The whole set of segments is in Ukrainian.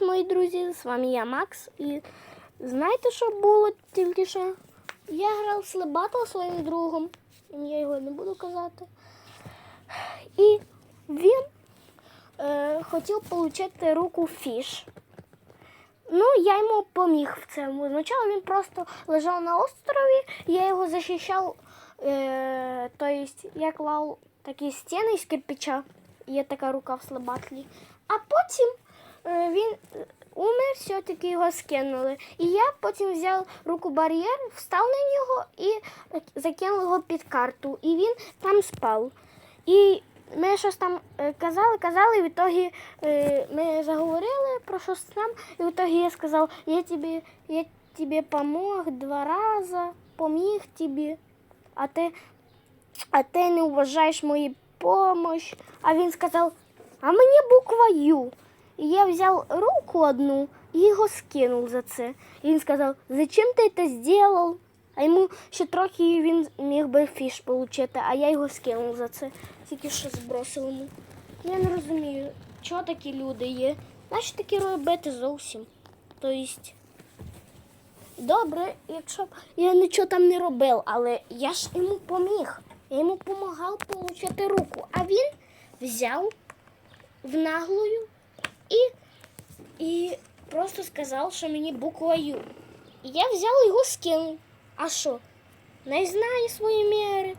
Привіт, мої друзі! З вами я Макс. І знаєте, що було тільки що? Я грав в своїм другом. Я його не буду казати. І він е, хотів отримати руку фіш. Ну, я йому поміг в цьому. Спочатку він просто лежав на острові, я його захищав, е, тобто я клав такі стіни з кирпича, є така рука в слабатлі. А потім він е, умер, все-таки його скинули. І я потім взяв руку бар'єр, встав на нього і е, закинув його під карту. І він там спав. І ми щось там е, казали, казали, і в ітогі ми заговорили про щось там, і в ітогі я сказав, я тобі, я тобі помог два рази, поміг тобі, а ти, а ти не вважаєш мою помощь. А він сказав, а мені буква Ю. І я взяв руку одну і його скинув за це. І він сказав, зачем ти це зробив? А йому ще трохи він міг би фіш отримати, а я його скинув за це. Тільки що збросив йому. Я не розумію, чого такі люди є. Наші такі робити зовсім. Тобто, добре, якщо б я нічого там не робив, але я ж йому поміг. Я йому допомагав отримати руку. А він взяв в наглою і, і просто сказав, що мені буква Ю. І я взяв його скинув. А що? Не знає свої міри.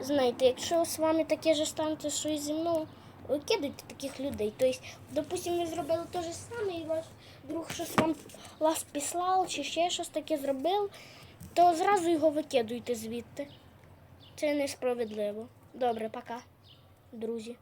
Знаєте, якщо з вами таке ж станеться, що і зі мною, викидайте таких людей. Тобто, допустимо, ви зробили те ж саме, і ваш друг щось вам вас післав, чи ще щось таке зробив, то зразу його викидуйте звідти. Це несправедливо. Добре, пока, друзі.